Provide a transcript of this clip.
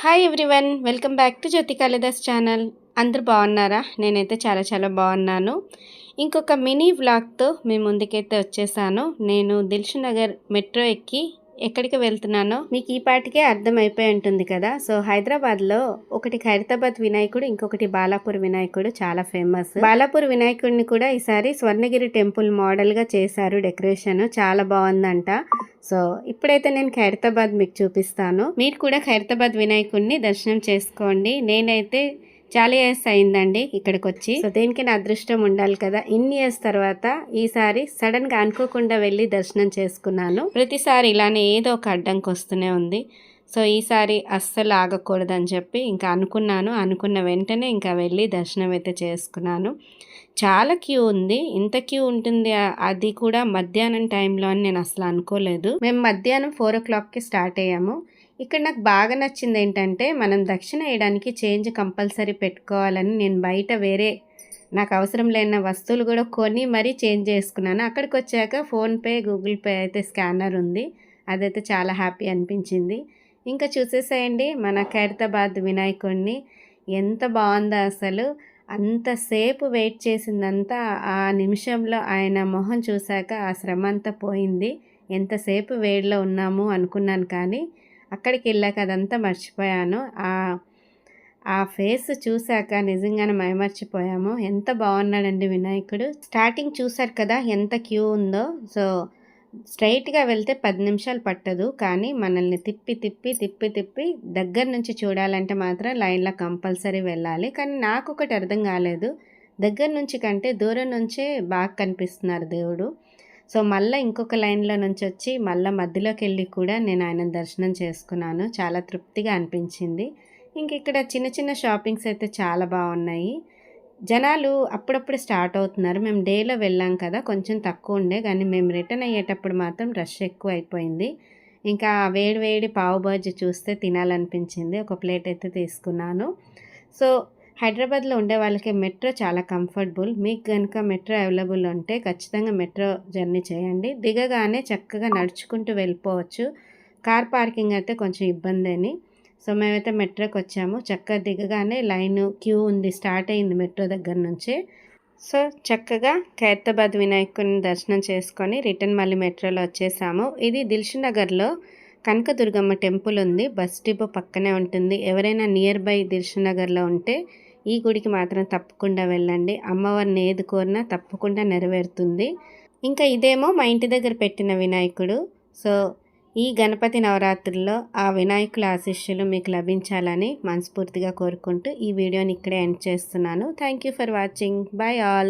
Hi everyone welcome back to Jyothi Kalidas channel అందరు బాగున్నారా? నేనైతే చాలా చాలా బాగున్నాను. ఇంకొక మినీ వ్లాగ్తో మీ ముందుకైతే వచ్చేసాను. నేను దిల్షు నగర్ మెట్రో ఎక్కి ఎక్కడికి వెళ్తున్నానో మీకు ఈ పాటికే అర్థమైపోయి ఉంటుంది కదా? సో హైదరాబాద్లో ఒకటి ఖైరతాబాద్ వినాయకుడు ఇంకొకటి బాలాపూర్ వినాయకుడు చాలా ఫేమస్. బాలాపూర్ వినాయకుడిని కూడా ఈసారి స్వర్ణగిరి టెంపుల్ మోడల్గా చేశారు డెకరేషన్. చాలా బాగుందంట. సో ఇప్పుడైతే నేను ఖైరతాబాద్ మీకు చూపిస్తాను. మీరు కూడా ఖైరతాబాద్ వినాయకుడిని దర్శనం చేసుకోండి. నేనైతే చాలా ఇయర్స్ అయిందండి ఇక్కడికి వచ్చి సో దీనికి నా అదృష్టం ఉండాలి కదా. ఇన్ని ఇయర్స్ తర్వాత ఈసారి సడన్గా అనుకోకుండా వెళ్ళి దర్శనం చేసుకున్నాను. ప్రతిసారి ఇలానే ఏదో ఒక అడ్డంకి వస్తూనే ఉంది. సో ఈసారి అస్సలు ఆగకూడదని చెప్పి ఇంకా అనుకున్నాను. అనుకున్న వెంటనే ఇంకా వెళ్ళి దర్శనం అయితే చేసుకున్నాను. చాలా క్యూ ఉంది. ఇంత క్యూ ఉంటుంది అది కూడా మధ్యాహ్నం టైంలో అని నేను అసలు అనుకోలేదు. మేము మధ్యాహ్నం ఫోర్ ఓ క్లాక్కి స్టార్ట్ అయ్యాము. ఇక్కడ నాకు బాగా నచ్చింది ఏంటంటే మనం దక్షిణ వేయడానికి చేంజ్ కంపల్సరీ పెట్టుకోవాలని నేను బయట వేరే నాకు అవసరం లేని వస్తువులు కూడా కొని మరీ చేంజ్ చేసుకున్నాను. అక్కడికి వచ్చాక ఫోన్పే గూగుల్ పే అయితే స్కానర్ ఉంది. అదైతే చాలా హ్యాపీ అనిపించింది. ఇంకా చూసేసేయండి మన ఖైరతాబాద్ వినాయకుడిని ఎంత బాగుందో అసలు. అంతసేపు వెయిట్ చేసిందంతా ఆ నిమిషంలో ఆయన మొహం చూశాక ఆ శ్రమ అంతా పోయింది. ఎంతసేపు వేడిలో ఉన్నాము అనుకున్నాను కానీ అక్కడికి వెళ్ళాక అదంతా మర్చిపోయాను. ఆ ఆ ఫేస్ చూశాక నిజంగానే మైమర్చిపోయాము. ఎంత బాగున్నాడండి వినాయకుడు. స్టార్టింగ్ చూశారు కదా ఎంత క్యూ ఉందో. సో స్ట్రైట్గా వెళ్తే పది నిమిషాలు పట్టదు. కానీ మనల్ని తిప్పి తిప్పి తిప్పి తిప్పి దగ్గర నుంచి చూడాలంటే మాత్రం లైన్లో కంపల్సరీ వెళ్ళాలి. కానీ నాకు ఒకటి అర్థం కాలేదు. దగ్గర నుంచి కంటే దూరం నుంచే బాగా కనిపిస్తున్నారు దేవుడు. సో మళ్ళీ ఇంకొక లైన్లో నుంచి వచ్చి మళ్ళీ మధ్యలోకి వెళ్ళి కూడా నేను ఆయన దర్శనం చేసుకున్నాను. చాలా తృప్తిగా అనిపించింది. ఇంక ఇక్కడ చిన్న చిన్న షాపింగ్స్ అయితే చాలా బాగున్నాయి. జనాలు అప్పుడప్పుడు స్టార్ట్ అవుతున్నారు. మేము డేలో వెళ్ళాం కదా కొంచెం తక్కువ ఉండే కానీ మేము రిటర్న్ అయ్యేటప్పుడు మాత్రం రష్ ఎక్కువ అయిపోయింది. ఇంకా వేడి వేడి పావు బాజీ చూస్తే తినాలనిపించింది. ఒక ప్లేట్ అయితే తీసుకున్నాను. సో హైదరాబాద్లో ఉండే వాళ్ళకి మెట్రో చాలా కంఫర్టబుల్. మీకు కనుక మెట్రో అవైలబుల్ ఉంటే ఖచ్చితంగా మెట్రో జర్నీ చేయండి. దిగగానే చక్కగా నడుచుకుంటూ వెళ్ళిపోవచ్చు. కార్ పార్కింగ్ అయితే కొంచెం ఇబ్బంది అని. సో మేమైతే మెట్రోకి వచ్చాము. చక్కగా దిగగానే లైన్ క్యూ ఉంది స్టార్ట్ అయింది మెట్రో దగ్గర నుంచే. సో చక్కగా ఖైరతాబాద్ వినాయకుని దర్శనం చేసుకొని రిటర్న్ మళ్ళీ మెట్రోలో వచ్చేసాము. ఇది దిల్షు నగర్లో కనకదుర్గమ్మ టెంపుల్ ఉంది. బస్ డిపో పక్కనే ఉంటుంది. ఎవరైనా నియర్ బై దిల్షు నగర్లో ఉంటే ఈ గుడికి మాత్రం తప్పకుండా వెళ్ళండి. అమ్మవారిని ఏది కోరినా తప్పకుండా నెరవేరుతుంది. ఇంకా ఇదేమో మా ఇంటి దగ్గర పెట్టిన వినాయకుడు. సో ఈ గణపతి నవరాత్రుల్లో ఆ వినాయకుల ఆశిష్యులు మీకు లభించాలని మనస్ఫూర్తిగా కోరుకుంటూ ఈ వీడియోని ఇక్కడే ఎండ్ చేస్తున్నాను. Thank you for watching bye all